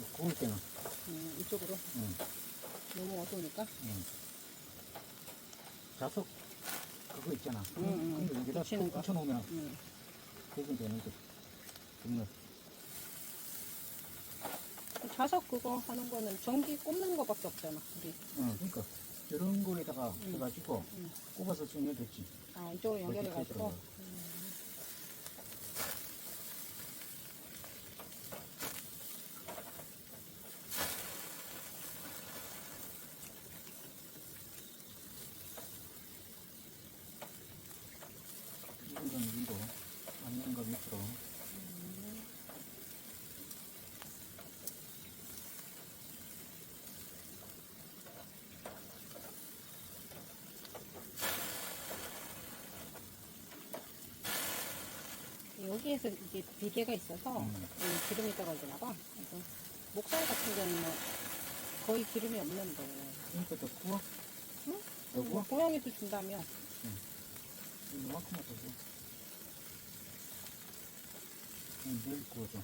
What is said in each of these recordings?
구울 때는. 음, 이쪽으로 응, 너무 어두우니까. 응. 자석 그거 있잖아. 응, 응. 근데 여기다 붙이는 거. 붙여놓으면 음. 그건 되는데. 그러면 자석 그거 하는 거는 전기 꼽는 거밖에 없잖아. 우리. 응, 그러니까 이런 거에다가 응. 해가지고 응. 꼽아서 쓰면 됐지. 아 이쪽으로 연결해가지고. 그렇게 이건 좀 위로, 안는 거 밑으로. 여기에서 이게 비계가 있어서 음. 이 기름이 떨어지나 봐. 그래서 목살 같은 경우는 뭐 거의 기름이 없는데. 그러니까 더 구워? 응? 더뭐 구워? 고양이도 준다면 이만큼만 더 구워. 응, 내일 구워줘.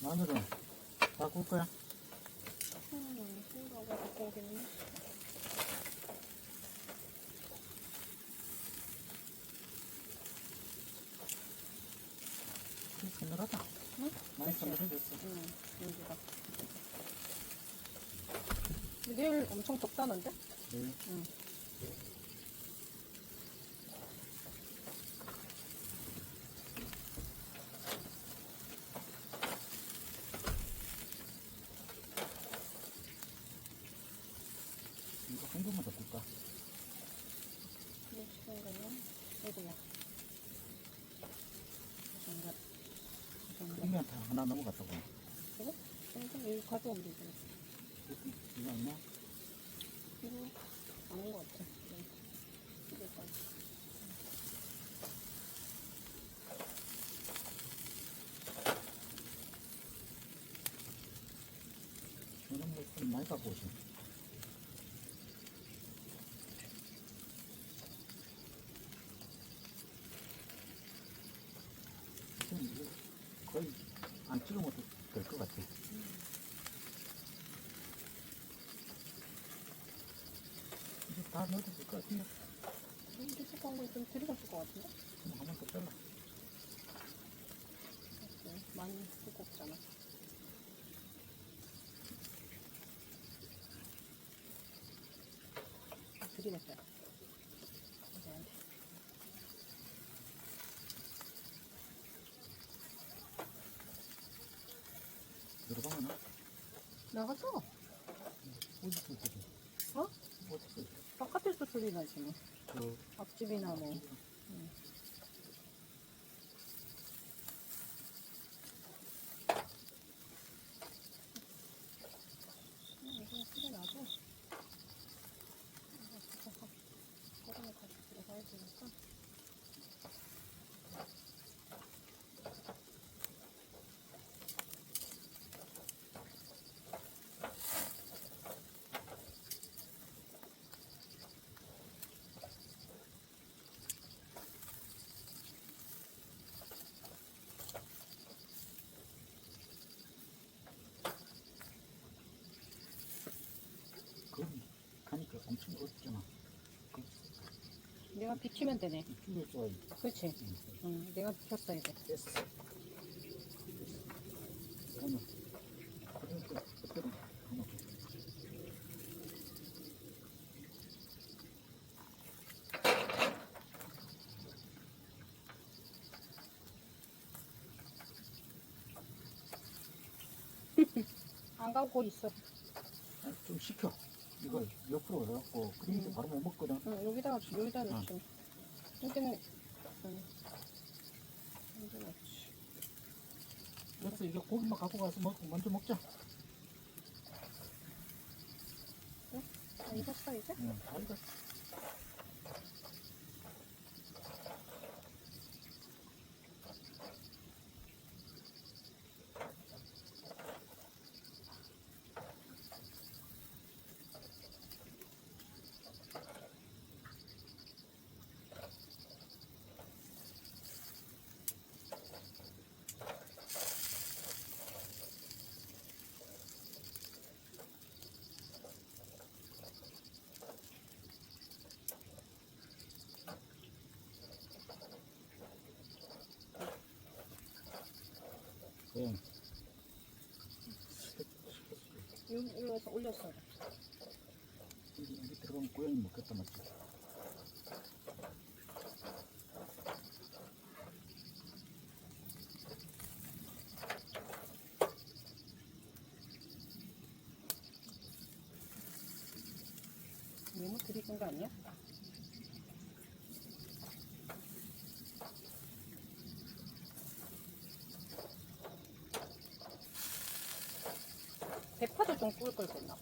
마늘은 다 구울 거야? 음, 오겠네. 좀 서늘하다. 응? 많이? 서늘해졌어. 응, 여기가. 내일 엄청 덥다는데? 내일 응. 이거 한 번만 더 굴까? 몇 시간 가면? 어디야? 장갑. 장갑. 그러면 다 하나 넘어갔다고. 이거? 여기 가져오면 되지. 이거 아니야? 이거 아닌 것 같아. 네. 이거까지. 많이 갖고. 지금 이거 거의 안 찍어 먹어도 될 것 같아. 이제 다 넣어도 될 것 같은데. 이렇게 쑥한 거좀 들이갔을 것 같은데? 그럼 한번 더 잘라. 네, 많이 두껍잖아. 아, 들이댔어요. 들어가면 나갔어. 어디서 소리? 어? 어디서? 바깥에서 소리 나지 뭐. 그 앞집이나 뭐. 응. 음, 이거 소리 나죠? 이거 진짜 가- 꺼내서 같이 들어가야 되니까. 그 가니까 엄청 어렵잖아. 그 내가 비키면 되네. 그렇지? 응. 응, 내가 하나 줘. 안 가고 곧 있어. 아, 좀 식혀. 이걸 옆으로 해갖고 그러니까 음. 바로 못 먹거든. 응, 여기다가, 여기다 응. 놓지. 여기는, 응. 여기 놓지. 그래서 이거 고기만 갖고 가서 먹, 먼저 먹자. 아, 익었어, 이제? 응, 다 익었어. 여기서 올렸어. 여기, 들어가면 고양이 먹겠다 맞지? 너무 들이킨 거 아니야? 대파도 좀구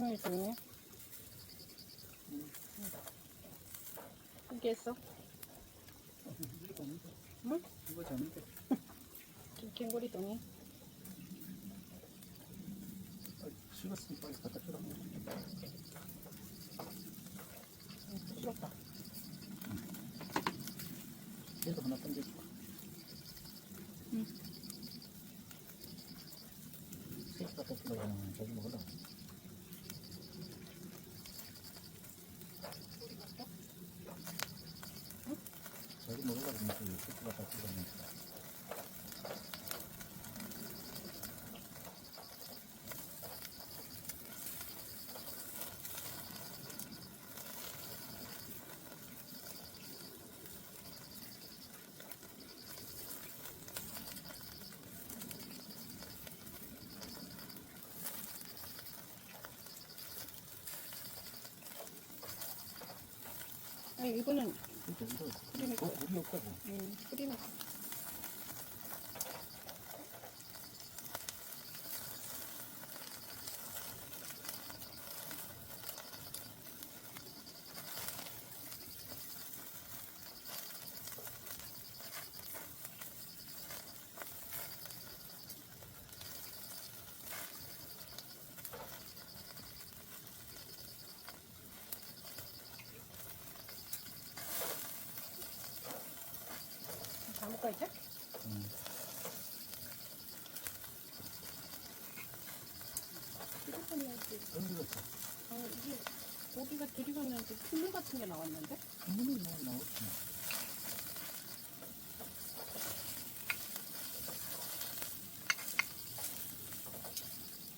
그치? 찜이 좋네. 이게 했어? 이거 아닌데? 응? 이거 자는데? 갱고리 동이. 아, 식었으면 빨리 갖다 주라. 부럽다. 얘도 하나 던져줄까? 응. 셋 갖다 하면 자기 먹으라. 자기 먹으라 그러면 셋 갖다 주려고 아니 이거는 크림이 어, 뿌리는 다 먹까 이제? 음. 던지겠어. 아 이게 고기가 들이가면서 풀물 같은 게 나왔는데? 한문이 뭐 나오지.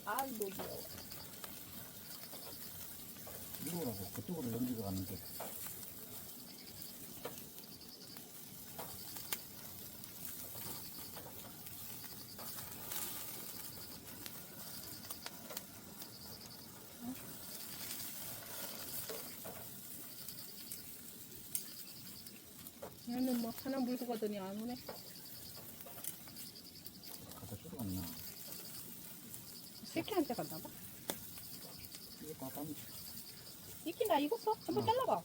아 이거 뭐야? 이거라고 그쪽으로 연기가 가는데. 얘는 뭐 하나 물고 가더니 안 오네. 갖다 주러 갔나. 새끼한테 봐. 이거 다 담지. 이끼 나 익었어? 한번 어. 잘라봐.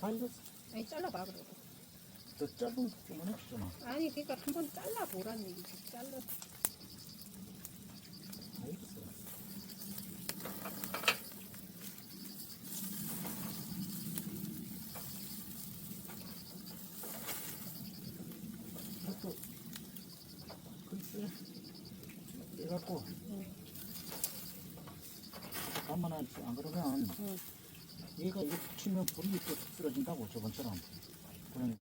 다 익었어. 아니 잘라봐 그래도. 더 짧은 것만 해주잖아. 아니 그러니까 한번 잘라보란 얘기지. 잘라. 다 익었어. 이것도 글쎄 해 갖고 응. 담아놔야지 안 그러면 응. 얘가 이거 붙이면 불이 또 쓰러진다고 저번처럼